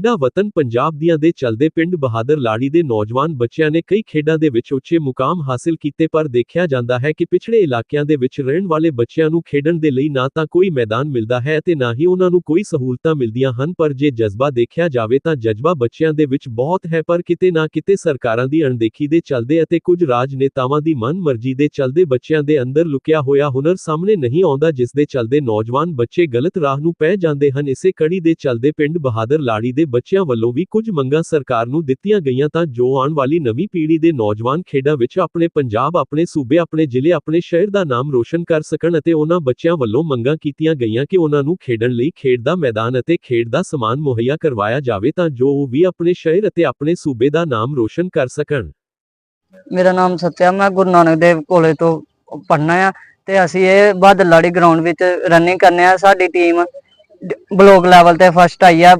ਖੇਡਾਂ ਵਤਨ ਪੰਜਾਬ ਦੀਆਂ ਦੇ ਚਲਦੇ ਪਿੰਡ ਬਹਾਦਰ ਲਾੜੀ ਦੇ ਨੌਜਵਾਨ ਬੱਚਿਆਂ ਨੇ ਕਈ ਖੇਡਾਂ ਦੇ ਵਿੱਚ ਉੱਚੇ ਮੁਕਾਮ ਹਾਸਿਲ ਕੀਤੇ, ਪਰ ਦੇਖਿਆ ਜਾਂਦਾ ਹੈ ਕਿ ਪਿਛੜੇ ਇਲਾਕਿਆਂ ਦੇ ਵਿੱਚ ਰਹਿਣ ਵਾਲੇ ਬੱਚਿਆਂ ਨੂੰ ਖੇਡਣ ਦੇ ਲਈ ਨਾ ਤਾਂ ਕੋਈ ਮੈਦਾਨ ਮਿਲਦਾ ਹੈ ਅਤੇ ਨਾ ਹੀ ਉਹਨਾਂ ਨੂੰ ਕੋਈ ਸਹੂਲਤਾਂ ਮਿਲਦੀਆਂ ਹਨ, ਪਰ ਜੇ ਜਜ਼ਬਾ ਦੇਖਿਆ ਜਾਵੇ ਤਾਂ ਜਜ਼ਬਾ ਬੱਚਿਆਂ ਦੇ ਵਿੱਚ ਬਹੁਤ ਹੈ, ਪਰ ਕਿਤੇ ਨਾ ਕਿਤੇ ਸਰਕਾਰਾਂ ਦੀ ਅਣਦੇਖੀ ਦੇ ਚੱਲਦੇ ਅਤੇ ਕੁਝ ਰਾਜਨੇਤਾਵਾਂ ਦੀ ਮਨਮਰਜ਼ੀ ਦੇ ਚੱਲਦੇ ਬੱਚਿਆਂ ਦੇ ਅੰਦਰ ਲੁਕਿਆ ਹੋਇਆ ਹੁਨਰ ਸਾਹਮਣੇ ਨਹੀਂ ਆਉਂਦਾ, ਜਿਸ ਦੇ ਚੱਲਦੇ ਨੌਜਵਾਨ ਬੱਚੇ ਗਲਤ ਰਾਹ ਨੂੰ ਪੈ ਜਾਂਦੇ ਹਨ, ਇਸੇ ਕੜੀ ਦੇ ਚੱਲਦੇ ਪਿੰਡ ਬਹਾਦਰ ਲਾੜੀ ਦੇ ਬੱਚਿਆਂ ਵੱਲੋਂ ਵੀ ਕੁਝ ਮੰਗਾਂ ਸਰਕਾਰ ਨੂੰ ਦਿੱਤੀਆਂ ਗਈਆਂ ਤਾਂ ਜੋ ਆਉਣ ਵਾਲੀ ਨਵੀਂ ਪੀੜ੍ਹੀ ਦੇ ਨੌਜਵਾਨ ਖੇਡਾਂ ਵਿੱਚ ਆਪਣੇ ਪੰਜਾਬ, ਆਪਣੇ ਸੂਬੇ, ਆਪਣੇ ਜ਼ਿਲ੍ਹੇ, ਆਪਣੇ ਸ਼ਹਿਰ ਦਾ ਨਾਮ ਰੋਸ਼ਨ ਕਰ ਸਕਣ ਅਤੇ ਉਹਨਾਂ ਬੱਚਿਆਂ ਵੱਲੋਂ ਮੰਗਾਂ ਕੀਤੀਆਂ ਗਈਆਂ ਕਿ ਉਹਨਾਂ ਨੂੰ ਖੇਡਣ ਲਈ ਖੇਡ ਦਾ ਮੈਦਾਨ ਅਤੇ ਖੇਡ ਦਾ ਸਮਾਨ ਮੁਹੱਈਆ ਕਰਵਾਇਆ ਜਾਵੇ ਤਾਂ ਜੋ ਉਹ ਵੀ ਆਪਣੇ ਸ਼ਹਿਰ ਅਤੇ ਆਪਣੇ ਸੂਬੇ ਦਾ ਨਾਮ ਰੋਸ਼ਨ ਕਰ ਸਕਣ। ਮੇਰਾ ਨਾਮ ਸਤਿਆ, ਮੈਂ ਗੁਰੂ ਨਾਨਕ ਦੇਵ ਕਾਲਜ ਤੋਂ ਪੜ੍ਹਨਾ ਆ ਤੇ ਅਸੀਂ ਇਹ ਬਹਾਦਰਲਾੜੀ ਗਰਾਊਂਡ ਵਿੱਚ ਰਨਿੰਗ ਕਰਨੇ ਆ। ਸਾਡੀ ਟੀਮ ਬਲੋਕ ਲੈਵਲ ਤੇ ਫਸਟ ਆਈ ਆ।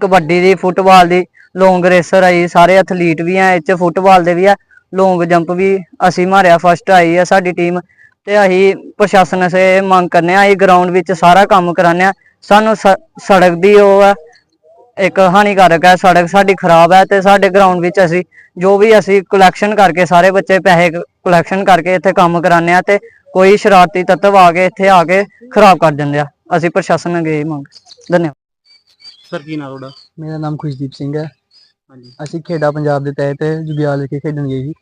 ਕਬੱਡੀ ਦੀ, ਫੁੱਟਬਾਲ ਦੀ ਲੌਂਗ ਰੇਸਰ ਆਈ ਸਾਰੇ ਐਥਲੀਟ ਵੀ ਆ ਇੱਥੇ ਫੁੱਟਬਾਲ ਦੇ ਵੀ ਆ ਲੌਂਗ ਜੰਪ ਵੀ ਅਸੀਂ ਮਾਰਿਆ ਫਸਟ ਆਈ ਆ ਸਾਡੀ ਟੀਮ ਤੇ ਅਸੀਂ ਪ੍ਰਸ਼ਾਸਨ ਸੇ ਮੰਗ ਕਰਨੇ ਆ, ਅਸੀਂ ਗਰਾਊਂਡ ਵਿੱਚ ਸਾਰਾ ਕੰਮ ਕਰਾਨੇ ਆ, ਸਾਨੂੰ ਸੜਕ ਦੀ ਉਹ ਆ, ਇੱਕ ਹਾਨੀਕਾਰਕ ਹੈ ਸੜਕ ਸਾਡੀ ਖਰਾਬ ਹੈ ਤੇ ਸਾਡੇ ਗਰਾਊਂਡ ਵਿੱਚ ਅਸੀਂ ਜੋ ਵੀ ਅਸੀਂ ਕਲੈਕਸ਼ਨ ਕਰਕੇ ਸਾਰੇ ਬੱਚੇ ਪੈਸੇ ਕਲੈਕਸ਼ਨ ਕਰਕੇ ਇੱਥੇ ਕੰਮ ਕਰਾਉਂਦੇ ਆ ਤੇ ਕੋਈ ਸ਼ਰਾਰਤੀ ਤੱਤਵ ਆ ਕੇ ਇੱਥੇ ਆ ਕੇ ਖਰਾਬ ਕਰ ਦਿੰਦੇ ਆ, ਅਸੀਂ ਪ੍ਰਸ਼ਾਸਨ ਅੱਗੇ ਇਹ ਮੰਗ, ਧੰਨਵਾਦ। ਸਰ ਕੀ ਨਾਮ ਤੁਹਾਡਾ? ਮੇਰਾ ਨਾਮ ਖੁਸ਼ਦੀਪ ਸਿੰਘ ਹੈ। ਹਾਂਜੀ। ਅਸੀਂ ਖੇਡਾਂ ਪੰਜਾਬ ਦੇ ਤਹਿਤ ਜੁਗਿਆਲ ਵਿਖੇ ਖੇਡਣ ਗਏ ਸੀ।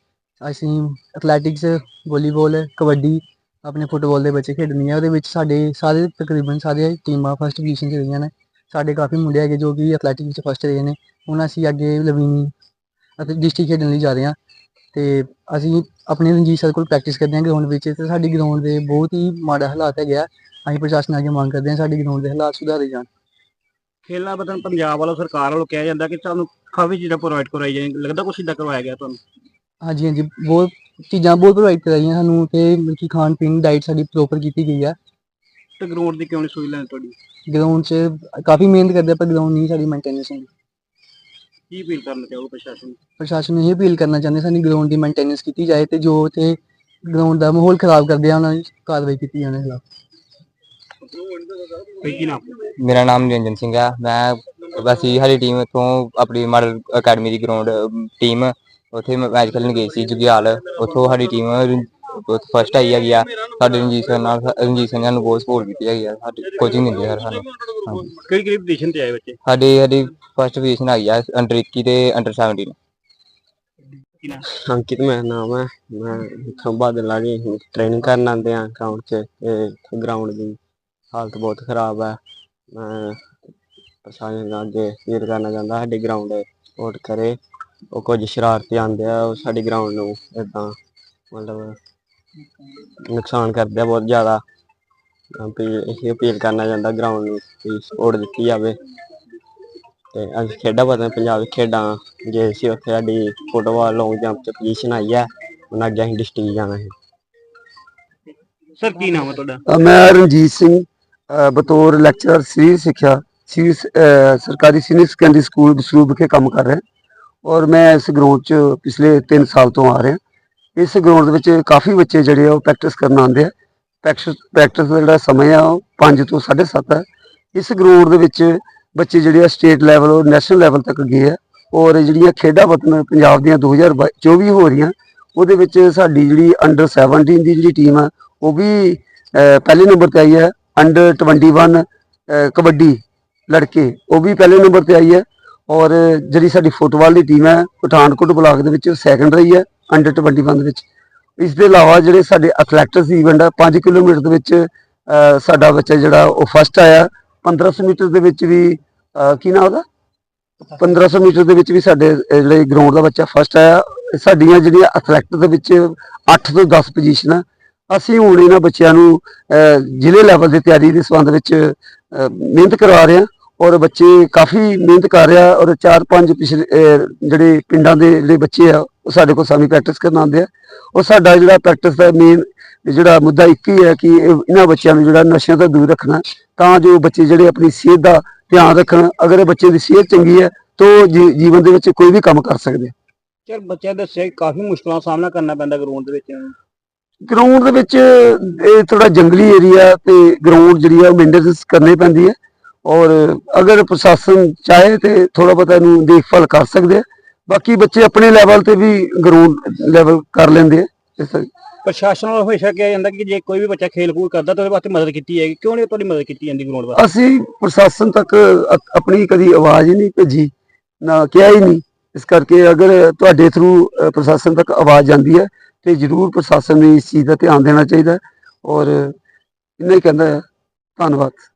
ਅਸੀਂ ਐਥਲੈਟਿਕਸ ਵਾਲੀਬਾਲ ਕਬੱਡੀ ਆਪਣੇ ਫੁੱਟਬਾਲ ਦੇ ਬੱਚੇ ਖੇਡਣੀ ਹੈ ਉਹਦੇ ਵਿੱਚ ਸਾਡੇ ਸਾਰੇ ਤਕਰੀਬਨ ਸਾਰੇ ਟੀਮਾਂ ਫਸਟ ਪੋਜੀਸ਼ਨ 'ਚ ਰਹੀਆਂ ਨੇ। ਸਾਡੇ ਕਾਫੀ ਮੁੰਡੇ ਹੈਗੇ ਜੋ ਕਿ ਐਥਲੈਟਿਕਸ ਵਿੱਚ ਫਸਟ ਰਹੇ ਨੇ। ਹੁਣ ਅਸੀਂ ਅੱਗੇ ਲਵੀਨੀ ਅਤੇ ਡਿਸਟ੍ਰਿਕਟ ਖੇਡਣ ਲਈ ਜਾ ਰਹੇ ਹਾਂ। ਤੇ ਅਸੀਂ ਆਪਣੇ ਰਣਜੀਤ ਸਰ ਕੋਲ ਪ੍ਰੈਕਟਿਸ ਕਰਦੇ ਹਾਂ ਗਰਾਊਂਡ ਵਿੱਚ। ਤੇ ਸਾਡੀ ਗਰਾਊਂਡ ਦੇ ਬਹੁਤ ਹੀ ਮਾੜਾ ਹਾਲਾਤ ਹੈਗੇ ਅਸੀਂ ਪ੍ਰਸ਼ਾਸਨ ਅੱਗੇ ਮੰਗ ਕਰਦੇ ਹਾਂ ਸਾਡੀ ਗਰਾਊਂਡ ਦੇ ਹਾਲਾਤ ਸੁਧਾਰੇ ਜਾਣ। ਖੇਡਾਂ ਬਦਨ ਪੰਜਾਬ ਵੱਲੋਂ ਸਰਕਾਰ ਵੱਲੋਂ ਕਿਹਾ ਜਾਂਦਾ ਕਿ ਤੁਹਾਨੂੰ ਕਾਫੀ ਚੀਜ਼ਾਂ ਪ੍ਰੋਵਾਈਡ ਕਰਵਾਈ ਜਾਏ ਲੱਗਦਾ ਕੁਛ ਇਦਾਂ ਕਰਵਾਇਆ ਗਿਆ ਤੁਹਾਨੂੰ? ਹਾਂਜੀ ਹਾਂਜੀ ਬਹੁਤ ਚੀਜ਼ਾਂ ਬਹੁਤ ਪ੍ਰੋਵਾਈਡ ਕਰਾਈਆਂ ਸਾਨੂੰ ਤੇ ਮਤਲਬ ਕਿ ਖਾਣ ਪੀਣ ਡਾਈਟ ਸਾਡੀ ਪ੍ਰੋਪਰ ਕੀਤੀ ਗਈ ਆ। ਤੇ ਗਰਾਊਂਡ ਦੀ ਕਿਉਂ ਨਹੀਂ ਸੂਈ ਲੈਣ ਤੁਹਾਡੀ? ਗਰਾਊਂਡ 'ਚ ਕਾਫੀ ਮਿਹਨਤ ਕਰਦੇ ਆ, ਪਰ ਗਰਾਊਂਡ ਨਹੀਂ ਸਾਡੀ ਮੇਨਟੇਨੈਂਸ ਹੁੰਦੀ ਕੀ ਅਪੀਲ ਕਰਨਾ ਚਾਹੋਗੇ ਪ੍ਰਸ਼ਾਸਨ ਨੂੰ? ਪ੍ਰਸ਼ਾਸਨ ਨੂੰ ਇਹ ਅਪੀਲ ਕਰਨਾ ਚਾਹੁੰਦੇ ਸਾਡੀ ਗਰਾਊਂਡ ਦੀ ਮੇਨਟੇਨੈਂਸ ਕੀਤੀ ਜਾਏ ਤੇ ਜੋ ਤੇ ਗਰਾਊਂਡ ਦਾ ਮਾਹੌਲ ਖਰਾਬ ਕਰਦੇ ਆ ਉਹਨਾਂ ਦੀ ਕਾਰਵਾਈ ਕੀਤੀ ਜਾਵੇ ਖਿਲਾਫ। ਕੋਈ ਕੀ ਨਾਮ? ਮੇਰਾ ਨਾਮ ਨਿਰੰਜਨ ਸਿੰਘ ਹੈ ਮੈਂ ਅਸੀਂ ਸਾਡੀ ਟੀਮ ਇੱਥੋਂ ਆਪਣੀ ਮਾਡਲ ਅਕੈਡਮੀ ਦੀ ਗਰਾਊਂਡ ਟੀਮ ਉੱਥੇ ਮੈਚ ਖੇਲਣ ਗਈ ਸੀ ਜੁਗਿਆਲ। ਉੱਥੋਂ ਸਾਡੀ ਟੀਮ ਫਸਟ ਆਈ ਹੈਗੀ ਆ। ਸਾਡੇ ਰਣਜੀਤ ਸਰ ਨਾਲ ਰਣਜੀਤ ਸਿੰਘ ਨੇ ਬਹੁਤ ਸਪੋਰਟ ਕੀਤੀ ਹੈਗੀ ਆ। ਸਾਡੀ ਕੋਚਿੰਗ ਦਿੰਦੇ ਆ ਸਰ ਸਾਨੂੰ ਹਾਂਜੀ। ਕਿਹੜੀ ਕਿਹੜੀ ਪੋਜੀਸ਼ਨ ਤੇ ਆਏ ਬੱਚੇ? ਸਾਡੀ ਸਾਡੀ ਫਸਟ ਪੋਜੀਸ਼ਨ ਆਈ ਆ ਅੰਡਰ 21 ਤੇ ਅੰਡਰ 17 ਕੀ ਨਾਮ? ਅੰਕਿਤ ਮੇਰਾ ਨਾਮ ਹੈ ਮੈਂ ਇੱਥੋਂ ਬਾਦਲ ਲਾਗੇ ਟ੍ਰੇਨਿੰਗ ਕਰਨ ਆਉਂਦੇ ਆ ਗਰਾਊਂਡ 'ਚ ਤੇ ਗਰਾਊਂਡ ਦੀ। ਹਾਲਤ ਬਹੁਤ ਖਰਾਬ ਹੈ। ਮੈਂ ਪ੍ਰਸ਼ਾਸਨ ਨਾਲ ਅੱਗੇ ਅਪੀਲ ਕਰਨਾ ਚਾਹੁੰਦਾ ਸਾਡੀ ਗਰਾਊਂਡ ਸਪੋਰਟ ਕਰੇ ਉਹ ਕੁਝ ਸ਼ਰਾਰਤੀ ਆਉਂਦੇ ਆ ਉਹ ਸਾਡੀ ਗਰਾਊਂਡ ਨੂੰ ਇਦਾਂ ਮਤਲਬ ਨੁਕਸਾਨ ਕਰਦੇ ਆ ਬਹੁਤ ਜ਼ਿਆਦਾ। ਇਹ ਅਪੀਲ ਕਰਨਾ ਚਾਹੁੰਦਾ ਗਰਾਊਂਡ ਨੂੰ ਵੀ ਸਪੋਰਟ ਦਿੱਤੀ ਜਾਵੇ। ਤੇ ਅਸੀਂ ਖੇਡਾਂ ਪਤਾ ਪੰਜਾਬ ਖੇਡਾਂ ਜੇ ਸੀ ਉੱਥੇ ਸਾਡੀ ਫੁੱਟਬਾਲ ਲੌਂਗ ਜੰਪ ਚ ਪੋਜੀਸ਼ਨ ਆਈ ਹੈ ਉਹਨਾਂ ਅੱਗੇ ਅਸੀਂ ਡਿਸਟ੍ਰਿਕਟ ਜਾਣਾ ਹੈ। ਸਰ ਕੀ ਨਾਮ ਹੈ ਤੁਹਾਡਾ? ਮੈਂ ਰਣਜੀਤ ਸਿੰਘ। ਬਤੌਰ ਲੈਕਚਰਰ ਸਰੀਰ ਸਿੱਖਿਆ ਸੀ ਸਰਕਾਰੀ ਸੀਨੀਅਰ ਸੈਕੰਡਰੀ ਸਕੂਲ ਬਸਰੂਪ ਵਿਖੇ ਕੰਮ ਕਰ ਰਿਹਾ। ਔਰ ਮੈਂ ਇਸ ਗਰਾਊਂਡ 'ਚ ਪਿਛਲੇ 3 ਸਾਲ ਤੋਂ ਆ ਰਿਹਾ। ਇਸ ਗਰਾਊਂਡ ਦੇ ਵਿੱਚ ਕਾਫੀ ਬੱਚੇ ਜਿਹੜੇ ਆ, ਉਹ ਪ੍ਰੈਕਟਿਸ ਕਰਨ ਆਉਂਦੇ ਆ। ਪ੍ਰੈਕਟਿਸ ਪ੍ਰੈਕਟਿਸ ਦਾ ਜਿਹੜਾ ਸਮਾਂ ਆ, ਉਹ 5 ਤੋਂ 7:30 ਹੈ ਇਸ ਗਰਾਊਂਡ ਦੇ ਵਿੱਚ ਬੱਚੇ ਜਿਹੜੇ ਆ ਸਟੇਟ ਲੈਵਲ ਔਰ ਨੈਸ਼ਨਲ ਲੈਵਲ ਤੱਕ ਗਏ ਆ। ਔਰ ਜਿਹੜੀਆਂ ਖੇਡਾਂ ਵਤਨ ਪੰਜਾਬ ਦੀਆਂ 2024 ਹੋ ਰਹੀਆਂ, ਉਹਦੇ ਵਿੱਚ ਸਾਡੀ ਜਿਹੜੀ ਅੰਡਰ 17 ਦੀ ਜਿਹੜੀ ਟੀਮ ਆ, ਉਹ ਵੀ ਪਹਿਲੇ ਨੰਬਰ ਤੇ ਆਈ ਹੈ ਅੰਡਰ 21 ਅਹ, ਕਬੱਡੀ ਲੜਕੇ, ਉਹ ਵੀ ਪਹਿਲੇ ਨੰਬਰ ਤੇ ਆਈ ਹੈ ਔਰ ਜਿਹੜੀ ਸਾਡੀ ਫੁੱਟਬਾਲ ਦੀ ਟੀਮ ਹੈ, ਪਠਾਨਕੋਟ ਬਲਾਕ ਦੇ ਵਿੱਚ ਸੈਕੰਡ ਰਹੀ ਹੈ ਅੰਡਰ 21 ਦੇ ਵਿੱਚ। ਇਸ ਦੇ ਇਲਾਵਾ ਜਿਹੜੇ ਸਾਡੇ ਐਥਲੈਟਿਕਸ ਇਵੈਂਟ ਹੈ 5 ਕਿਲੋਮੀਟਰ ਦੇ ਵਿੱਚ ਸਾਡਾ ਬੱਚਾ ਜਿਹੜਾ, ਉਹ ਫਸਟ ਆਇਆ। 1500 ਮੀਟਰ ਦੇ ਵਿੱਚ ਵੀ ਕੀ ਨਾਮ ਉਹਦਾ? 1500 ਮੀਟਰ ਦੇ ਵਿੱਚ ਵੀ ਸਾਡੇ ਜਿਹੜੇ ਗਰਾਊਂਡ ਦਾ ਬੱਚਾ ਫਸਟ ਆਇਆ। ਸਾਡੀਆਂ ਜਿਹੜੀਆਂ ਐਥਲੈਟਿਕ ਦੇ ਵਿੱਚ 8 ਤੋਂ 10 ਪੋਜੀਸ਼ਨਾਂ ਅਸੀਂ ਹੁਣ ਇਹਨਾਂ ਬੱਚਿਆਂ ਨੂੰ, ਅਹ, ਜ਼ਿਲ੍ਹੇ ਲੈਵਲ ਦੀ ਤਿਆਰੀ ਦੇ ਸੰਬੰਧ ਵਿੱਚ ਮਿਹਨਤ ਕਰਵਾ ਰਹੇ ਹਾਂ ਔਰ ਬੱਚੇ ਕਾਫੀ ਮਿਹਨਤ ਕਰ ਰਿਹਾ ਔਰ ਚਾਰ ਪੰਜ ਪਿਛਲੇ ਜਿਹੜੇ ਪਿੰਡਾਂ ਦੇ ਜਿਹੜੇ ਬੱਚੇ ਆ, ਉਹ ਸਾਡੇ ਕੋਲ ਸਾਮੀ ਪ੍ਰੈਕਟਿਸ ਕਰਨ ਆਉਂਦੇ ਆ। ਔਰ ਸਾਡਾ ਜਿਹੜਾ ਪ੍ਰੈਕਟਿਸ ਦਾ ਮੇਨ ਜਿਹੜਾ ਮੁੱਦਾ ਇੱਕ ਹੀ ਹੈ ਕਿ ਇਹਨਾਂ ਬੱਚਿਆਂ ਨੂੰ ਜਿਹੜਾ ਨਸ਼ਿਆਂ ਤੋਂ ਦੂਰ ਰੱਖਣਾ, ਤਾਂ ਜੋ ਬੱਚੇ ਜਿਹੜੇ ਆਪਣੀ ਸਿਹਤ ਦਾ ਧਿਆਨ ਰੱਖਣ, ਅਗਰ ਇਹ ਬੱਚੇ ਦੀ ਸਿਹਤ ਚੰਗੀ ਹੈ, ਤਾਂ ਉਹ ਜੀ- ਜੀਵਨ ਦੇ ਵਿੱਚ ਕੋਈ ਵੀ ਕੰਮ ਕਰ ਸਕਦੇ ਆ। ਬੱਚਿਆਂ ਦੱਸਿਆ ਕਿ ਕਾਫੀ ਮੁਸ਼ਕਲਾਂ ਦਾ ਸਾਹਮਣਾ ਕਰਨਾ ਪੈਂਦਾ ਗਰਾਊਂਡ ਦੇ ਵਿੱਚ। ਗਰਾਊਂਡ ਦੇ ਵਿੱਚ ਇਹ ਥੋੜਾ ਜੰਗਲੀ ਏਰੀਆ ਤੇ ਗਰਾਊਂਡ ਜਿਹੜੀ ਆ ਉਹ ਮੇਨਟੇਨੈਂਸ ਕਰਨੀ ਪੈਂਦੀ ਹੈ। ਔਰ ਅਗਰ ਪ੍ਰਸ਼ਾਸਨ ਚਾਹੇ ਤੇ ਥੋੜਾ ਬਹੁਤਾ ਇਹਨੂੰ ਦੇਖਭਾਲ ਕਰ ਸਕਦੇ ਆ। ਬਾਕੀ ਬੱਚੇ ਆਪਣੇ ਲੈਵਲ ਤੇ ਵੀ ਗਰਾਊਂਡ ਲੈਵਲ ਕਰ ਲੈਂਦੇ ਆ ਇਸ ਪ੍ਰਸ਼ਾਸਨ ਵੱਲੋਂ ਹਮੇਸ਼ਾ ਕਿਹਾ ਜਾਂਦਾ ਕਿ ਜੇ ਕੋਈ ਵੀ ਬੱਚਾ ਖੇਲ ਕੂਦ ਕਰਦਾ ਤਾਂ ਉਹਦੇ ਵਾਸਤੇ ਮਦਦ ਕੀਤੀ ਜਾਏਗੀ। ਕਿਉਂ ਨਹੀਂ ਤੁਹਾਡੀ ਮਦਦ ਕੀਤੀ ਜਾਂਦੀ ਗਰਾਊਂਡ ਵਾਸਤੇ? ਅਸੀਂ ਪ੍ਰਸ਼ਾਸਨ ਤੱਕ ਆਪਣੀ ਕਦੀ ਆਵਾਜ਼ ਹੀ ਨਹੀਂ ਭੇਜੀ ਨਾ ਕਿਹਾ ਹੀ ਨਹੀਂ। ਇਸ ਕਰਕੇ ਅਗਰ ਤੁਹਾਡੇ ਥਰੂ ਪ੍ਰਸ਼ਾਸਨ ਤੱਕ ਆਵਾਜ਼ ਜਾਂਦੀ ਹੈ ਤੇ ਜ਼ਰੂਰ ਪ੍ਰਸ਼ਾਸਨ ਨੂੰ ਇਸ ਚੀਜ਼ ਦਾ ਧਿਆਨ ਦੇਣਾ ਚਾਹੀਦਾ ਔਰ ਇੰਨਾ ਹੀ ਕਹਿੰਦਾ ਹੈ। ਧੰਨਵਾਦ।